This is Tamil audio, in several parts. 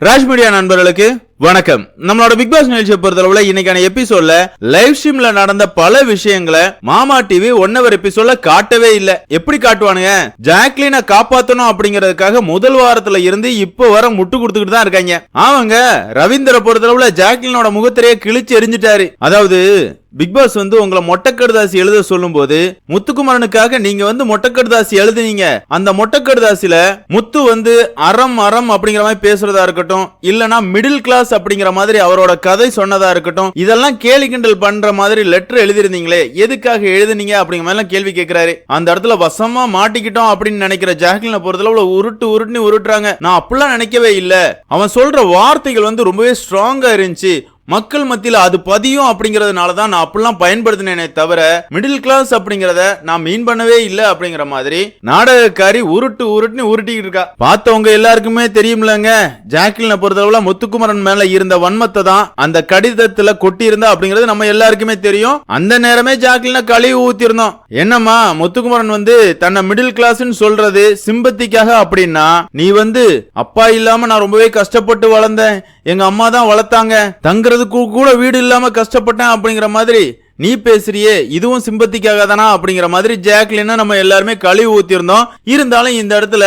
ராஜ் மீடியா நண்பர்களுக்கு வணக்கம். நம்மளோட பிக் பாஸ் நிகழ்ச்சியை பொறுத்தளவுல இன்னைக்கான எபிசோட்ல லைவ் ஸ்ட்ரீம்ல நடந்த பல விஷயங்களை மாமா டிவி ஒன் ஹவர் எபிசோட்ல காட்டவே இல்ல. எப்படி காட்டுவானுங்க? ஜாக்லின காப்பாத்தணும் அப்படிங்கறதுக்காக முதல் வாரத்துல இருந்து இப்போ வர முட்டு கொடுத்துக்கிட்டு தான் இருக்காங்க. அவங்க ரவீந்திர பொறுத்தளவுல ஜாக்லினோட முகத்திரையே கிழிச்சு எரிஞ்சிட்டாரு. அதாவது பிக் பாஸ் வந்து உங்களை மொட்டக்கடுதாசி எழுத சொல்லும்போது முத்துக்குமரனுக்காக நீங்க வந்து மொட்டைக்கடுதாசி எழுதுனீங்க. அந்த மொட்டக்கடுதாசில முத்து வந்து அறம் அறம் அப்படிங்கிற மாதிரி பேசுறதா இருக்கட்டும் இல்லனா மிடில் கிளாஸ் அப்படிங்கிற மாதிரி அவரோட கதை சொன்னதா இருக்கட்டும் இதெல்லாம் கேலி கிண்டல் பண்ற மாதிரி லெட்டர் எழுதிருந்தீங்களே எதுக்காக எழுதுனீங்க அப்படிங்கிற மாதிரி கேள்வி கேட்கிறாரு அந்த இடத்துல வசமா மாட்டிக்கிட்டோம் அப்படின்னு நினைக்கிற ஜாக்லினை பொறுத்தளவுல உருட்டு உருட்டுன்னு உருட்டுறாங்க. நான் அப்படிலாம் நினைக்கவே இல்ல. அவன் சொல்ற வார்த்தைகள் வந்து ரொம்பவே ஸ்ட்ராங்கா இருந்துச்சு. மக்கள் மத்தியில் அது பதியும் அப்படிங்கிறதுனால தான் நான் அப்படிலாம் பயன்படுத்தினேனே தவிர மிடில் கிளாஸ் அப்படிங்கிறத நான் மீன் பண்ணவே இல்லை அப்படிங்கிற மாதிரி நாடகக்காரி உருட்டு உருட்டுன்னு உருட்டிக்கிட்டு இருக்கா. பார்த்தவங்க எல்லாருக்குமே தெரியும்லங்க. ஜாக்லினை பொறுத்தளவுல முத்துக்குமரன் மேல இருந்த வன்மத்தை தான் அந்த கடிதத்துல கொட்டி இருந்தா அப்படிங்கிறது நம்ம எல்லாருக்குமே தெரியும். அந்த நேரமே ஜாக்லினை கழுவி ஊத்திருந்தோம். என்னம்மா முத்துக்குமரன் வந்து தன்னை மிடில் கிளாஸ் சொல்றது சிம்பத்திக்காக அப்படின்னா நீ வந்து அப்பா இல்லாம நான் ரொம்பவே கஷ்டப்பட்டு வளர்ந்தேன். எங்க அம்மா தான் வளர்த்தாங்க. தங்குறதுக்கு கூட வீடு இல்லாம கஷ்டப்பட்டேன் அப்படிங்கிற மாதிரி நீ பேசுறியே இதுவும் சிம்பத்திக்காக தானா அப்படிங்கிற மாதிரி ஜாக்லினா நம்ம எல்லாருமே கழுவி ஊத்திருந்தோம் இருந்தாலும் இந்த இடத்துல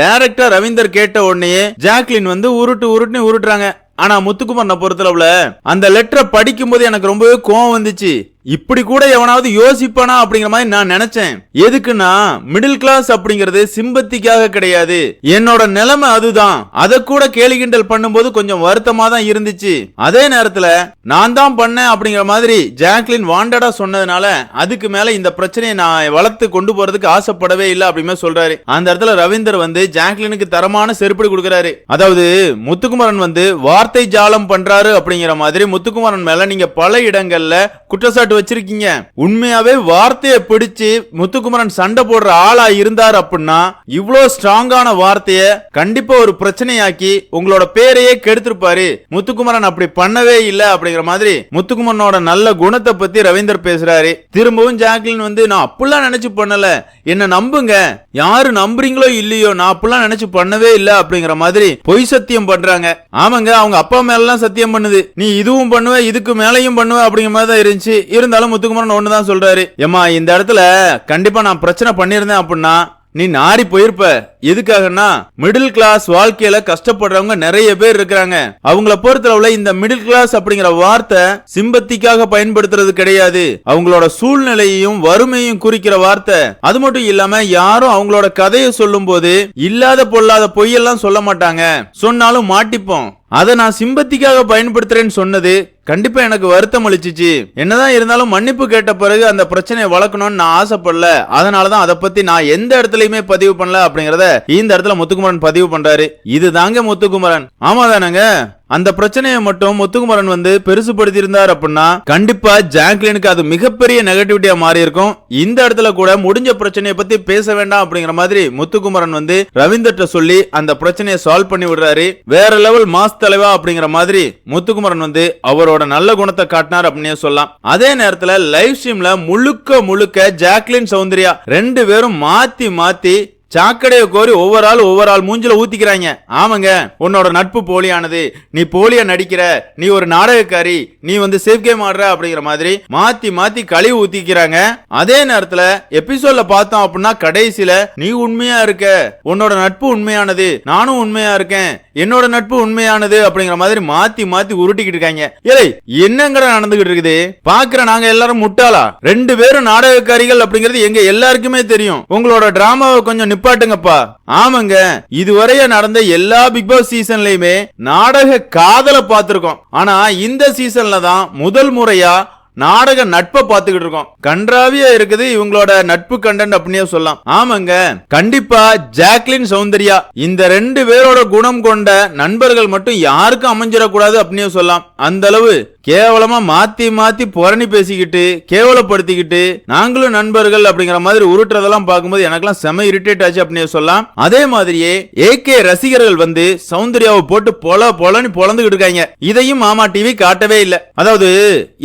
டைரக்டர் ரவீந்தர் கேட்ட உடனே ஜாக்லின் வந்து உருட்டு உருட்டுன்னு உருட்டுறாங்க. ஆனா முத்துக்குமரனை பொறுத்தளவுல அந்த லெட்டரை படிக்கும் போது எனக்கு ரொம்பவே கோவம் வந்துச்சு. இப்படி கூட எவனாவது யோசிப்பானா அப்படிங்கிற மாதிரி நான் நினைச்சேன். எதுக்குன்னா மிடில் கிளாஸ் அப்படிங்கிறது சிம்பத்திக்காக கிடையாது. என்னோட நிலைமை அதுதான். அதை கூட கேலி கிண்டல் பண்ணும்போது கொஞ்சம் வருத்தமா தான் இருந்துச்சு. அதே நேரத்துல நான் தான் பண்ணேன் அப்படிங்கிற மாதிரி ஜாக்லின் வாண்டடா சொன்னதுனால அதுக்கு மேல இந்த பிரச்சனையை நான் வளர்த்து கொண்டு போறதுக்கு ஆசைப்படவே இல்லை அப்படின்னு சொல்றாரு. அந்த இடத்துல ரவீந்தர் வந்து ஜாக்லினுக்கு தரமான செருப்படி கொடுக்குறாரு. அதாவது முத்துக்குமரன் வந்து வார்த்தை ஜாலம் பண்றாரு அப்படிங்கிற மாதிரி முத்துக்குமரன் மேல நீங்க பல இடங்கள்ல குற்றச்சாட்டு வச்சிருக்கீங்க. உண்மையாவே வார்த்தையை பிடிச்சு முத்துக்குமரன் சண்டை போடுற ஆளா இருந்தார் அப்படின்னா இவ்வளோ ஸ்ட்ராங்கான வார்த்தைய கண்டிப்பா ஒரு பிரச்சனையாக்கி உங்களோட பேரையே கெடுத்திருப்பாரு. முத்துக்குமரன் அப்படி பண்ணவே இல்ல அப்படிங்கிற மாதிரி முத்துக்குமரனோட நல்ல குணத்தை பத்தி ரவீந்தர் பேசுறாரு. திரும்பவும் ஜாக்லின் வந்து நான் அப்படிலாம் நினைச்சு பண்ணல. என்ன நம்புங்க. யாரு நம்புறீங்களோ இல்லையோ நான் அப்படிலாம் நினைச்சு பண்ணவே இல்ல அப்படிங்கிற மாதிரி பொய் சத்தியம் பண்றாங்க. ஆமாங்க அவங்க அப்பா மேலாம் சத்தியம் பண்ணுது. நீ இதுவும் பண்ணுவ இதுக்கு மேலையும் பண்ணுவ அப்படிங்கிற மாதிரி தான் இருந்துச்சு. இருந்தாலும் முத்துக்குமரன் ஒண்ணுதான் சொல்றாரு. ஏமா இந்த இடத்துல கண்டிப்பா நான் பிரச்சனை பண்ணியிருந்தேன் அப்படின்னா நீ நாரி போயிருப்ப. எதுக்காகன்னா மிடில் கிளாஸ் வாழ்க்கையில கஷ்டப்படுறவங்க நிறைய பேர் இருக்கிறாங்க. அவங்கள பொறுத்தளவுல இந்த மிடில் கிளாஸ் அப்படிங்கிற வார்த்தை சிம்பத்திக்காக பயன்படுத்துறது கிடையாது. அவங்களோட சூழ்நிலையையும் வறுமையும் குறிக்கிற வார்த்தை. அது மட்டும் இல்லாம யாரும் அவங்களோட கதையை சொல்லும் போது இல்லாத பொல்லாத பொய்யெல்லாம் சொல்ல மாட்டாங்க. சொன்னாலும் மாட்டிப்போம். அதை நான் சிம்பத்திக்காக பயன்படுத்துறேன்னு சொன்னது கண்டிப்பா எனக்கு வருத்தம் அளிச்சிச்சு. என்னதான் இருந்தாலும் மன்னிப்பு கேட்ட பிறகு அந்த பிரச்சனையை வளர்க்கணும்னு நான் ஆசைப்படல. அதனாலதான் அதை பத்தி நான் எந்த இடத்துலயுமே பதிவு பண்ணல அப்படிங்கறத இந்த இடத்துல முத்துக்குமரன் பதிவு பண்றாரு. இது தாங்க முத்துக்குமரன். ஆமா தானங்க அந்த பிரச்சனையை மட்டும் முத்துக்குமரன் வந்து பெருசுபடுத்தி இருந்தார் அப்படின்னா கண்டிப்பா ஜாக்லினுக்கு அது மிகப்பெரிய நெகட்டிவிட்டியா மாறி இருக்கும் இந்த இடத்துல கூட முடிஞ்ச பிரச்சனையை பத்தி பேச வேண்டாம் அப்படிங்கிற மாதிரி முத்துக்குமரன் வந்து ரவீந்தர்கிட்ட சொல்லி அந்த பிரச்சனையை சால்வ் பண்ணி விடுறாரு. வேற லெவல் மாஸ் தலைவா அப்படிங்கிற மாதிரி முத்துக்குமரன் வந்து அவரோட நல்ல குணத்தை காட்டினார் அப்படின்னே சொல்லலாம். அதே நேரத்துல லைவ் ஸ்ட்ரீம்ல முழுக்க முழுக்க ஜாக்லின் சௌந்தர்யா ரெண்டு பேரும் மாத்தி மாத்தி சாக்கடையை கோரி ஒவ்வொரு ஆள் ஒவ்வொரு ஆள் மூஞ்சில ஊத்திக்கிறாங்க. ஆமாங்க உன்னோட நட்பு போலியானது. நீ போலியா நடிக்கிற நீ ஒரு நாடகக்காரி நீ வந்து சேஃப் கேம் ஆடுற அப்படிங்கிற மாதிரி மாத்தி மாத்தி கழிவு ஊத்திக்கிறாங்க. அதே நேரத்துல எபிசோட்ல பார்த்தோம் அப்படின்னா கடைசியில நீ உண்மையா இருக்க. உன்னோட நட்பு உண்மையானது. நானும் உண்மையா இருக்கேன். என்னோட நட்பு உண்மையானது. அப்படிங்கிற மாதிரி மாத்தி மாத்தி உருட்டிக்கிட்டு இருக்காங்க. ஏய் என்னங்கட நடந்துகிட்டு இருக்குது? பாக்குற நாங்க எல்லாரும் முட்டாளா? ரெண்டு பேரும் நாடகக்காரிகள் அப்படிங்கிறது எங்க எல்லாருக்குமே தெரியும். உங்களோட டிராமாவை கொஞ்சம் நிப்பாட்டுங்கப்பா. ஆமாங்க இதுவரைய நடந்த எல்லா பிக் பாஸ் சீசன்லயுமே நாடக காதலை பார்த்திருக்கோம். ஆனா இந்த சீசன்ல தான் முதல் முறையா நாடக நட்பை பார்த்துக்கிட்டு இருக்கோம். கன்றாவியா இருக்குது இவங்களோட நட்பு கண்டென்ட் அப்படின்னே சொல்லலாம். ஆமாங்க கண்டிப்பா ஜாக்லின் சௌந்தர்யா இந்த ரெண்டு பேரோட குணம் கொண்ட நண்பர்கள் மட்டும் யாருக்கும் அமைஞ்சிடக்கூடாது அப்படின்னே சொல்லலாம். அந்த அளவு கேவலமா மாத்தி மாத்தி புரணி பேசிக்கிட்டு கேவலப்படுத்திக்கிட்டு நாங்களும் நண்பர்கள் அப்படிங்கிற மாதிரி உருட்டுறதெல்லாம் பார்க்கும்போது எனக்கெல்லாம் செம இரிட்டேட் ஆச்சு அப்படின்னு சொல்லலாம். அதே மாதிரியே ஏகே ரசிகர்கள் வந்து சௌந்தர்யாவை போட்டு பொல பொலன்னு பொழந்துகிட்டு இருக்காங்க. இதையும் மாமா டிவி காட்டவே இல்ல. அதாவது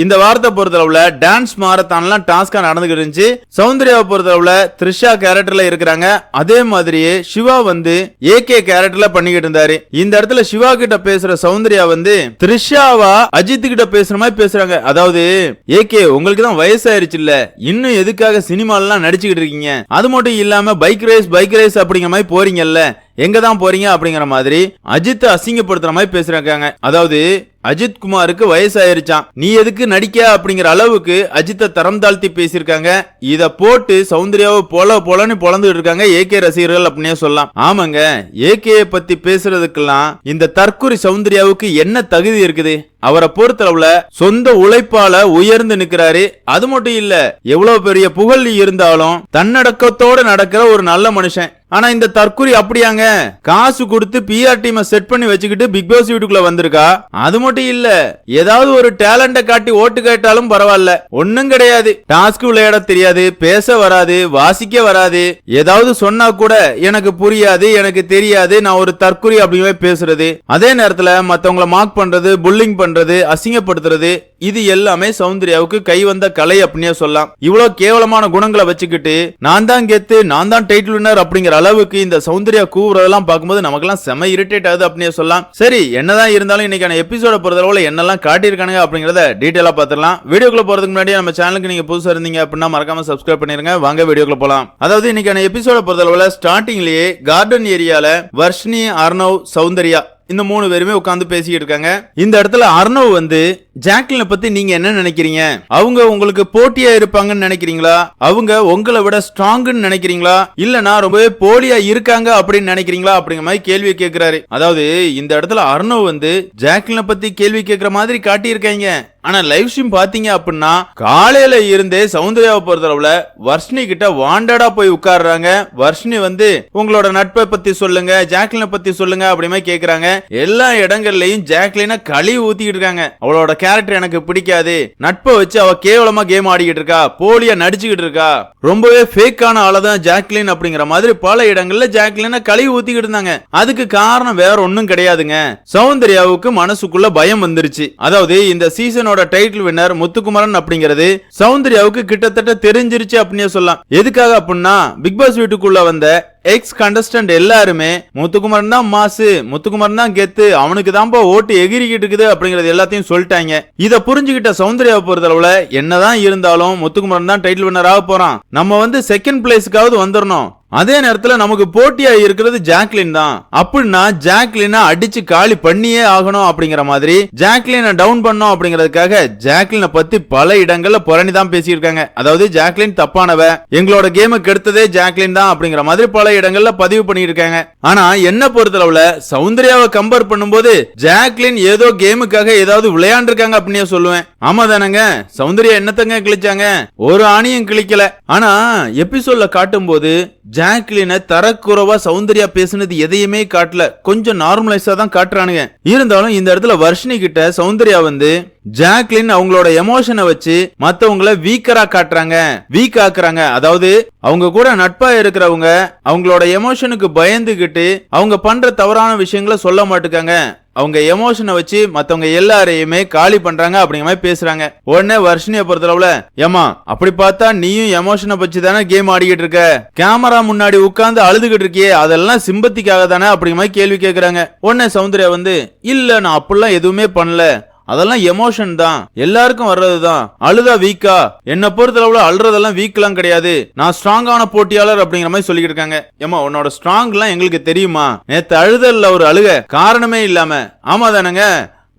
இந்த வாரத்தை பொறுத்தளவுல டான்ஸ் மாரத்தான்லாம் டாஸ்கா நடந்துகிட்டு இருந்துச்சு. சௌந்தர்யாவை பொறுத்தளவுல த்ரிஷா கேரக்டர்ல இருக்கிறாங்க. அதே மாதிரியே சிவா வந்து ஏகே கேரக்டர்ல பண்ணிக்கிட்டு இருந்தாரு. இந்த இடத்துல சிவா கிட்ட பேசுற சௌந்தர்யா வந்து த்ரிஷாவா அஜித் கிட்ட பேசுற மாதிரி பேசுறாங்க. அதாவது ஏகே உங்களுக்கு தான் வயசாயிருச்சு இல்ல இன்னும் எதுக்காக சினிமாலாம் நடிச்சுக்கிட்டு இருக்கீங்க? அது மட்டும் இல்லாம பைக் ரேஸ் பைக் ரேஸ் அப்படிங்கிற மாதிரி போறீங்கல்ல. எங்க தான் போறீங்க அப்படிங்கிற மாதிரி அஜித் அசிங்கப்படுத்துற மாதிரி பேசுறாங்க. அதாவது அஜித் குமாருக்கு வயசாயிருச்சான் நீ எதுக்கு நடிக்க அப்படிங்கிற அளவுக்கு அஜித்தை தரம் தாழ்த்தி பேசியிருக்காங்க. இத போட்டு சௌந்தர்யாவை போல போலன்னு பொழந்துட்டு இருக்காங்க ஏகே ரசிகர்கள் அப்படின்னே சொல்லலாம். ஆமாங்க ஏகே பத்தி பேசுறதுக்கெல்லாம் இந்த தற்கொலை சௌந்தர்யாவுக்கு என்ன தகுதி இருக்குது? அவரை பொறுத்தளவுல சொந்த உழைப்பால உயர்ந்து நிக்கிறாரு. அது மட்டும் இல்ல எவ்வளவு பெரிய புகழ் இருந்தாலும் தன்னடக்கத்தோட நடக்கிற ஒரு நல்ல மனுஷன். ஆனா இந்த தற்குறி அப்படியாங்க? காசு கொடுத்து பிஆர் டீமை செட் பண்ணி வச்சுக்கிட்டு பிக் பாஸ் வீட்டுக்குள்ள வந்திருக்கா? அது மட்டும் இல்ல ஏதாவது ஒரு டேலண்ட காட்டி ஓட்டு கேட்டாலும் பரவாயில்ல. ஒன்னும் கிடையாது. டாஸ்க் விளையாட தெரியாது பேச வராது வாசிக்க வராது. ஏதாவது சொன்னா கூட எனக்கு புரியாது எனக்கு தெரியாது நான் ஒரு தற்குறி அப்படியே பேசுறது. அதே நேரத்துல மத்தவங்களை மார்க் பண்றது புல்லிங் பண்றது அசிங்கப்படுத்துறது இது எல்லாமே சௌந்தர்யாவுக்கு கை வந்த கலை அப்படின்னே சொல்லலாம். இவ்வளவு கேவலமான குணங்களை வச்சுக்கிட்டு நான் தான் கெத்து நான் தான் டைட்டில் வின்னர் அப்படிங்கிற அளவுக்கு இந்த சௌந்தர்யா கூவுறதெல்லாம் பார்க்கும்போது நமக்கெல்லாம் செம இரிட்டேட் ஆகுது அப்படின்னு சொல்லலாம். சரி என்னதான் இருந்தாலும் இன்னைக்கான எபிசோட பொறுத்தளவுல என்னெல்லாம் காட்டியிருக்கானுங்க அப்படிங்கறத டீட்டெயிலா பார்த்துடலாம். வீடியோக்குள்ள போறதுக்கு முன்னாடி நம்ம சேனலுக்கு நீங்க புதுசா இருந்தீங்க அப்படின்னா மறக்காம சப்ஸ்கிரைப் பண்ணிருங்க. வாங்க வீடியோக்குள்ள போலாம். அதாவது இன்னைக்கான எபிசோட பொறுத்தளவுல ஸ்டார்டிங்லயே கார்டன் ஏரியால வர்ஷினி அர்ணவ் சௌந்தர்யா இந்த மூணு பேருமே உட்காந்து பேசிக்கிட்டு இருக்காங்க. இந்த இடத்துல அர்ணவ் வந்து ஜாக்லினை பத்தி நீங்க என்ன நினைக்கிறீங்க? அவங்க உங்களுக்கு போட்டியா இருப்பாங்கன்னு நினைக்கிறீங்களா? அவங்க உங்களை விட ஸ்ட்ராங்னு நினைக்கிறீங்களா? இல்லனா ரொம்பவே போலியா இருக்காங்க அப்படின்னு நினைக்கிறீங்களா? அப்படிங்கிற மாதிரி கேள்வி கேட்கிறாரு அதாவது இந்த இடத்துல அர்ணவ் வந்து ஜாக்லினை பத்தி கேள்வி கேட்கிற மாதிரி காட்டியிருக்காங்க. ஆனா லைவ் ஸ்ட்ரீம் பாத்தீங்க அப்படின்னா காலையில இருந்தே சௌந்தர்யாவை பொறுத்தளவுல வர்ஷினி கிட்ட வாண்டடா போய் உட்கார்றாங்க. வர்ஷினி வந்து உங்களோட நட்பை பத்தி சொல்லுங்க ஜாக்லினை பத்தி சொல்லுங்க அப்படிமே கேக்குறாங்க. எல்லா இடங்கள்லயும் ஜாக்லினை கழுவி ஊத்திக்கிட்டு இருக்காங்க. அவளோட கேரக்டர் எனக்கு பிடிக்காது. நட்பை வச்சு அவ கேவலமா கேம் ஆடிக்கிட்டு இருக்கா போலியா நடிச்சுக்கிட்டு இருக்கா. ரொம்பவே ஃபேக்கான ஆளதான் ஜாக்லின் அப்படிங்கிற மாதிரி பல இடங்கள்ல ஜாக்லின கழுவி ஊத்திக்கிட்டு இருந்தாங்க. அதுக்கு காரணம் வேற ஒன்னும் கிடையாதுங்க. சௌந்தர்யாவுக்கு மனசுக்குள்ள பயம் வந்துருச்சு. அதாவது இந்த சீசனோட டைட்டில் வின்னர் முத்துக்குமரன் அப்படிங்கிறது சௌந்தர்யாவுக்கு கிட்டத்தட்ட தெரிஞ்சிருச்சு அப்படின்னு சொல்லலாம். எதுக்காக அப்படின்னா பிக் பாஸ் வீட்டுக்குள்ள வந்த எக்ஸ் கண்டஸ்டன்ட் எல்லாருமே முத்துக்குமரன் தான் மாசு முத்துக்குமரன் தான் கெத்து அவனுக்கு தான்ப்பா ஓட்டு எகிரிக்கிட்டு இருக்குது அப்படிங்கறது எல்லாத்தையும் சொல்லிட்டாங்க. இத புரிஞ்சுக்கிட்ட பொறுத்த பொறுத்தளவுல என்னதான் இருந்தாலும் முத்துக்குமரன் தான் டைட்டில் வின்னர் ஆக போறான். நம்ம வந்து செகண்ட் பிளேஸ்க்காவது வந்துடணும் அதே நேரத்தில் நமக்கு போட்டியா இருக்கிறது ஜாக்லின் தான். அப்படின்னா ஜாக்லினை அடிச்சு காலி பண்ணியே ஆகணும் அப்படிங்கிற மாதிரி ஜாக்லினை டவுன் பண்ணோம் அப்படிங்கிறதுக்காக ஜாக்லினை பத்தி பல இடங்கள்ல புரணி தான் பேசியிருக்காங்க. அதாவது ஜாக்லின் தப்பானவ எங்களோட கேமுக்கு கெடுத்ததே ஜாக்லின் தான் அப்படிங்கிற மாதிரி பல இடங்கள்ல பதிவு பண்ணியிருக்காங்க. ஆனா என்ன பொறுத்தளவுல சௌந்தர்யாவை கம்பேர் பண்ணும்போது ஜாக்லின் ஏதோ கேமுக்காக ஏதாவது விளையாண்டுருக்காங்க அப்படின்னே சொல்லுவேன். ஆமா தானங்க சௌந்தர்யா என்னத்தங்க கிழிச்சாங்க? ஒரு ஆணியும் கிழிக்கல. ஆனா எபிசோட்ல காட்டும் போது ஜாக்லினை தரக்குறவா சௌந்தர்யா பேசுனது எதையுமே காட்டல. கொஞ்சம் நார்மலைஸா தான் காட்டுறானுங்க. இருந்தாலும் இந்த இடத்துல வர்ஷினி கிட்ட சௌந்தர்யா வந்து ஜாக்லின் அவங்களோட எமோஷனை வச்சு மத்தவங்களை வீக்கரா காட்டுறாங்க. வீக் ஆக்குறாங்க. அதாவது அவங்க கூட நட்பா இருக்கிறவங்க அவங்களோட எமோஷனுக்கு பயந்துகிட்டு அவங்க பண்ற தவறான விஷயங்களை சொல்ல மாட்டுக்காங்க. அவங்க எமோஷனை வச்சு மத்தவங்க எல்லாரையுமே காலி பண்றாங்க அப்படிங்கிற மாதிரி பேசுறாங்க. உடனே வர்ஷினியை பொறுத்தளவுல ஏமா அப்படி பார்த்தா நீயும் எமோஷனை வச்சு தானே கேம் ஆடிக்கிட்டு இருக்க? கேமரா முன்னாடி உட்கார்ந்து அழுதுகிட்டு இருக்கியே அதெல்லாம் சிம்பத்திக்காக தானே? அப்படிங்கிற மாதிரி கேள்வி கேக்குறாங்க. உடனே சௌந்தர்யா வந்து இல்ல நான் அப்படிலாம் எதுவுமே பண்ணல. அதெல்லாம் எமோஷன் தான். எல்லாருக்கும் வர்றது தான் அழுதா வீக்கா? என்ன பொறுத்தளவுல அழுறதெல்லாம் வீக்லாம் கிடையாது. நான் ஸ்ட்ராங்கான போட்டியாளர் அப்படிங்கிற மாதிரி சொல்லிக்கிட்டு இருக்காங்க. ஏமா உன்னோட ஸ்ட்ராங்லாம் எங்களுக்கு தெரியுமா? நேத்து அழுதல்ல ஒரு அழுக. காரணமே இல்லாம. ஆமா தானங்க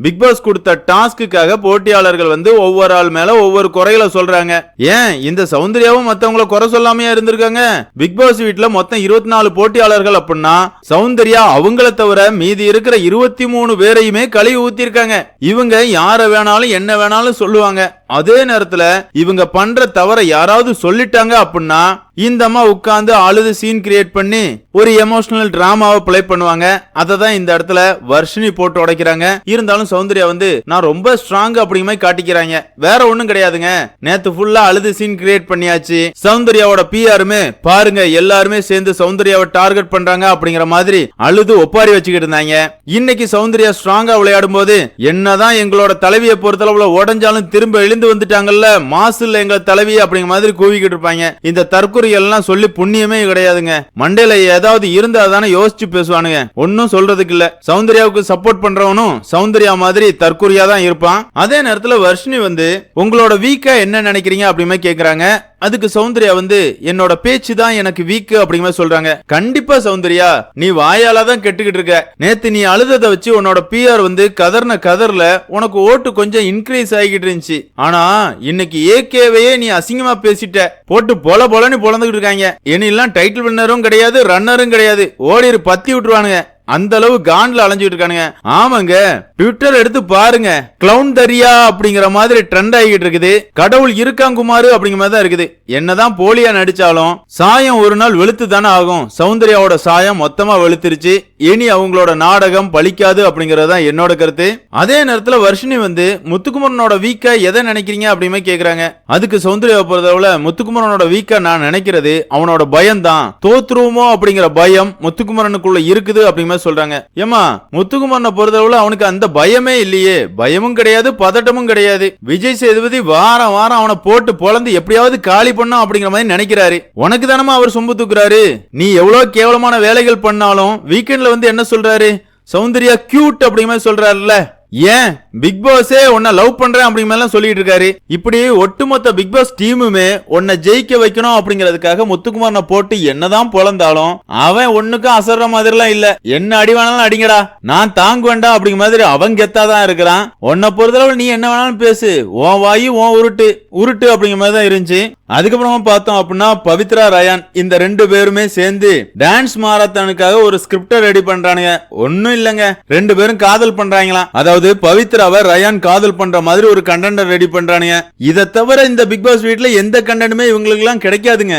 பிக் பாஸ் கொடுத்த டாஸ்க்குக்காக போட்டியாளர்கள் வந்து ஒவ்வொரு ஆள் மேல ஒவ்வொரு குறைகளை சொல்றாங்க. ஏன்? இந்த சௌந்தர்யாவும் மத்தவங்கள குறை சொல்லாமையா இருந்திருக்காங்க. பிக் பாஸ் வீட்டுல மொத்தம் இருபத்தி நாலு போட்டியாளர்கள் அப்படின்னா சௌந்தர்யா அவங்கள தவிர மீதி இருக்கிற இருபத்தி மூணு பேரையுமே கழுவி ஊத்திருக்காங்க இவங்க யார வேணாலும் என்ன வேணாலும் சொல்லுவாங்க. அதே நேரத்துல இவங்க பண்ற தவற யாராவது சொல்லிட்டாங்க அப்படின்னா இந்த அம்மா உட்கார்ந்து அழுது சீன் கிரியேட் பண்ணி ஒரு எமோஷனல் டிராமாவை பிளே பண்ணுவாங்க. அதை தான் இந்த இடத்துல வர்ஷினி போட்டு உடைக்கிறாங்க. இருந்தாலும் சௌந்தர்யா வந்து நான் ரொம்ப ஸ்ட்ராங் அப்படிங்க மாதிரி காட்டிக்கிறாங்க. வேற ஒண்ணும் கிடையாதுங்க. நேத்து ஃபுல்லா அழுது சீன் கிரியேட் பண்ணியாச்சு. சௌந்தர்யாவோட பிஆருமே பாருங்க எல்லாருமே சேர்ந்து சௌந்தர்யாவை டார்கெட் பண்றாங்க அப்படிங்கிற மாதிரி அழுது ஒப்பாரி வச்சுக்கிட்டு இருந்தாங்க. இன்னைக்கு சௌந்தர்யா ஸ்ட்ராங்கா விளையாடும் போது என்னதான் எங்களோட தலைவியை பொறுத்தளவுல உடஞ்சாலும் திரும்ப எழுந்து வந்துட்டாங்கல்ல மாசுல எங்க தலைவி அப்படிங்கிற மாதிரி கூவிக்கிட்டு இருப்பாங்க. இந்த தற்கொலை எல்லாம் சொல்லி புண்ணியமே கிடையாதுங்க. மண்டையில ஏதாவது இருந்தா தானே யோசிச்சு பேசுவானுங்க. ஒன்னும் சொல்றதுக்கு இல்ல. சௌந்தர்யாவுக்கு சப்போர்ட் பண்றவனும் சௌந்தர்யா மாதிரி தற்கொலையா தான் இருப்பான். அதே நேரத்துல வர்ஷினி வந்து உங்களோட வீக்கா என்ன நினைக்கிறீங்க? அப்படிமே கேக்குறாங்க. அதுக்கு சௌந்தர்யா வந்து என்னோட பேச்சு தான் எனக்கு வீக் அப்படிங்கிற மாதிரி சொல்றாங்க. கண்டிப்பா சௌந்தர்யா நீ வாயால தான் கெட்டுக்கிட்டு இருக்க. நேத்து நீ அழுததை வச்சு உன்னோட பிஆர் வந்து கதர்ன கதர்ல உனக்கு ஓட்டு கொஞ்சம் இன்க்ரீஸ் ஆகிக்கிட்டு இருந்துச்சு. ஆனா இன்னைக்கு ஏகேவையே நீ அசிங்கமா பேசிட்ட. போட்டு பொல பொலன்னு பொழந்துகிட்டு இருக்காங்க. இனியெல்லாம் டைட்டில் வின்னரும் கிடையாது ரன்னரும் கிடையாது. ஓடிரு பத்தி விட்டுருவானுங்க. அந்த அளவு கான்ல அலைஞ்சிட்டு இருக்கானுங்க. ஆமாங்க ட்விட்டர் எடுத்து பாருங்க. கிளவுன் தரியா அப்படிங்கிற மாதிரி ட்ரெண்ட் ஆகிட்டு இருக்குது. கடவுள் இருக்காங்குமாறு அப்படிங்கிற மாதிரி தான் இருக்குது. என்னதான் போலியா நடிச்சாலும் சாயம் ஒரு நாள் வெளுத்து தானே ஆகும். சௌந்தர்யாவோட சாயம் மொத்தமா வெளுத்துருச்சு. இனி அவங்களோட நாடகம் பலிக்காது அப்படிங்கறது தான் என்னோட கருத்து. அதே நேரத்துல வர்ஷினி வந்து முத்துக்குமரனோட வீக்கா எதை நினைக்கிறீங்க அப்படிமே கேக்குறாங்க. அதுக்கு சௌந்தர்யா பொறுத்தளவுல முத்துக்குமரனோட வீக்கா நான் நினைக்கிறது அவனோட பயம் தான் தோத்துருவோமோ அப்படிங்கிற பயம் முத்துக்குமரனுக்குள்ள இருக்குது அப்படிங்கிற மாதிரி சொல்றாங்க. ஏமா முத்துக்குமரனை பொறுத்தளவுல அவனுக்கு அந்த பயமே இல்லையே. பயமும் கிடையாது பதட்டமும் கிடையாது. விஜய் சேதுபதி வாரம் வாரம் அவனை போட்டு பொழந்து எப்படியாவது காலி பண்ணும் அப்படிங்கிற மாதிரி நினைக்கிறாரு. உனக்கு தானமா அவர் சொம்பு தூக்குறாரு? நீ எவ்வளவு கேவலமான வேலைகள் பண்ணாலும் வீக்கெண்ட்ல வந்து என்ன சொல்றாரு? சௌந்தர்யா கியூட் அப்படிங்கிற மாதிரி சொல்றாருல்ல. ஏன் பிக் பாஸே உன்னை லவ் பண்றேன் அப்படிங்கிற மாதிரிலாம் சொல்லிட்டு இருக்காரு. இப்படி ஒட்டுமொத்த பிக் பாஸ் டீமுமே உன்னை ஜெயிக்க வைக்கணும் அப்படிங்கிறதுக்காக முத்துக்குமாரனை போட்டு என்னதான் பொழந்தாலும் அவன் ஒண்ணுக்கும் அசர்ற மாதிரிலாம் இல்ல. என்ன அடி வேணாலும் அடிங்கடா. நான் தாங்க வேண்டாம் அப்படிங்கிற மாதிரி அவன் கெத்தாதான் இருக்கிறான். உன்னை பொறுத்தளவு நீ என்ன வேணாலும் பேசு. உன் வாயு உன் உருட்டு உருட்டு அப்படிங்கிற மாதிரி தான் இருந்துச்சு. அதுக்கப்புறமா பார்த்தோம் அப்படின்னா பவித்ரா ரயான் இந்த ரெண்டு பேருமே சேர்ந்து டான்ஸ் மாரத்தானுக்காக ஒரு ஸ்கிரிப்டை ரெடி பண்றானுங்க. ஒன்னும் இல்லைங்க. ரெண்டு பேரும் காதல் பண்றாங்களாம். அதாவது பவித்ராவை ரயான் காதல் பண்ற மாதிரி ஒரு கண்டென்ட் ரெடி பண்றானுங்க. இதை தவிர இந்த பிக் பாஸ் வீட்ல எந்த கண்டென்ட்டுமே இவங்களுக்கு எல்லாம் கிடைக்காதுங்க.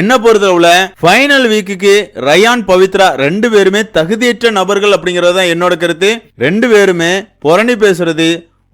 என்ன பொறுத்தளவுல ஃபைனல் வீக்குக்கு ரயான் பவித்ரா ரெண்டு பேருமே தகுதியற்ற நபர்கள் அப்படிங்கறது தான் என்னோட கருத்து. ரெண்டு பேருமே புரணி பேசுறது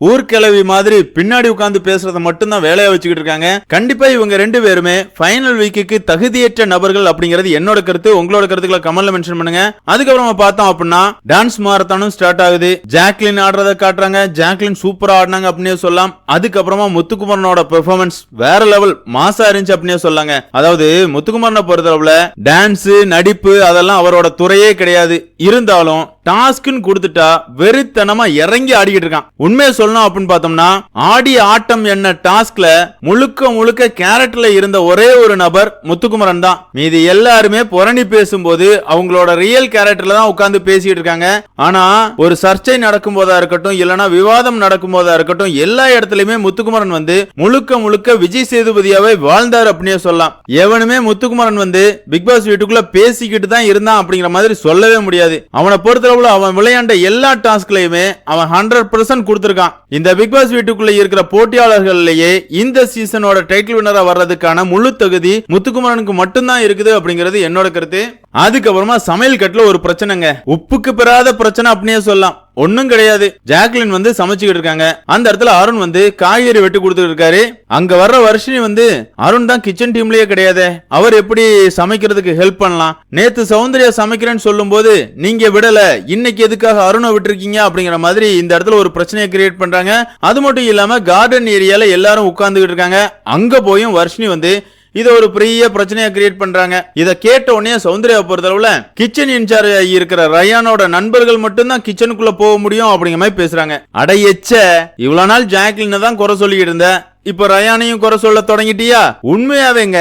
ஊர்கிழவி மாதிரி பின்னாடி உட்காந்து பேசுறத மட்டும்தான் வேலையா வச்சுக்கிட்டு இருக்காங்க. கண்டிப்பா இவங்க ரெண்டு பேருமே ஃபைனல் வீக்குக்கு தகுதியற்ற நபர்கள் அப்படிங்கிறது என்னோட கருத்து உங்களோட கருத்துக்களை கமெண்ட்ல மென்ஷன் பண்ணுங்க. அதுக்கப்புறமா பார்த்தோம் அப்படின்னா டான்ஸ் மாரத்தானும் ஸ்டார்ட் ஆகுது. ஜாக்லின் ஆடுறத காட்டுறாங்க. ஜாக்லின் சூப்பரா ஆடினாங்க அப்படின்னே சொல்லலாம். அதுக்கப்புறமா முத்துக்குமரனோட பெர்ஃபார்மன்ஸ் வேற லெவல் மாசா இருந்துச்சு அப்படின்னே சொல்லாங்க. அதாவது முத்துக்குமரனை பொறுத்தளவுல டான்ஸ் நடிப்பு அதெல்லாம் அவரோட துறையே கிடையாது. இருந்தாலும் டாஸ்க்னு கொடுத்துட்டா வெறித்தனமா இறங்கி ஆடிக்கிட்டு இருக்கான். உண்மையை சொல்லணும் அப்படின்னு பார்த்தோம்னா ஆடி ஆட்டம் என்ன டாஸ்க்ல முழுக்க முழுக்க கேரக்டர்ல இருந்த ஒரே ஒரு நபர் முத்துக்குமரன் தான். மீதி எல்லாருமே புரணி பேசும்போது அவங்களோட ரியல் கேரக்டர்ல தான் உட்கார்ந்து பேசிட்டு இருக்காங்க. ஆனா ஒரு சர்ச்சை நடக்கும் போதா இருக்கட்டும் இல்லனா விவாதம் நடக்கும் போதா இருக்கட்டும் எல்லா இடத்துலயுமே முத்துக்குமரன் வந்து முழுக்க முழுக்க விஜய் சேதுபதியாவே வாழ்ந்தார் அப்படியே சொல்லலாம். எவனுமே முத்துக்குமரன் வந்து பிக் பாஸ் வீட்டுக்குள்ள பேசிக்கிட்டு தான் இருந்தான் அப்படிங்கிற மாதிரி சொல்லவே முடியாது. அவனை பொறுத்தளவுல அவன் விளையாண்ட எல்லா டாஸ்க்லயுமே அவன் ஹண்ட்ரட் பர்சன்ட் கொடுத்துருக்கான். இந்த பிக் பாஸ் வீட்டுக்குள்ள இருக்கிற போட்டியாளர்கள்லயே இந்த சீசனோட டைட்டில் வினரா வர்றதுக்கான முழு தகுதி முத்துக்குமரனுக்கு மட்டும்தான் இருக்குது அப்படிங்கிறது என்னோட கருத்து. அதுக்கப்புறமா சமையல் கட்டுல ஒரு பிரச்சனைங்க. உப்புக்கு பெறாத பிரச்சனை அப்படின்னே சொல்லலாம். ஒண்ணும் கிடையாது. ஜாக்லின் வந்து சமைச்சுக்கிட்டு இருக்காங்க. அந்த இடத்துல அருண் வந்து காய்கறி வெட்டி கொடுத்துட்டு இருக்காரு. அங்க வர்ற வருஷினி வந்து அருண் தான் கிச்சன் டீம்லயே கிடையாது. அவர் எப்படி சமைக்கிறதுக்கு ஹெல்ப் பண்ணலாம்? நேத்து சௌந்தர்யா சமைக்கிறேன்னு சொல்லும் போது நீங்க விடல. இன்னைக்கு எதுக்காக அருணை விட்டுருக்கீங்க? அப்படிங்கிற மாதிரி இந்த இடத்துல ஒரு பிரச்சனையை கிரியேட் பண்றாங்க. அது மட்டும் இல்லாம கார்டன் ஏரியால எல்லாரும் உட்கார்ந்துகிட்டு இருக்காங்க. அங்க போயும் வர்ஷினி வந்து இதை ஒரு பெரிய பிரச்சனையை கிரியேட் பண்றாங்க. இதை கேட்ட உடனே சௌந்தர்யா பொறுத்தளவுல கிச்சன் இன்சார்ஜ் இருக்கிற ரயானோட நண்பர்கள் மட்டும்தான் கிச்சனுக்குள்ள போக முடியும் அப்படிங்கிற மாதிரி பேசுறாங்க. அட எச்ச இவ்வளவு நாள் ஜாக்லின் தான் குறை சொல்லிட்டு இருந்த. இப்ப ரயானையும் குறை சொல்ல தொடங்கிட்டியா? உண்மையாவேங்க.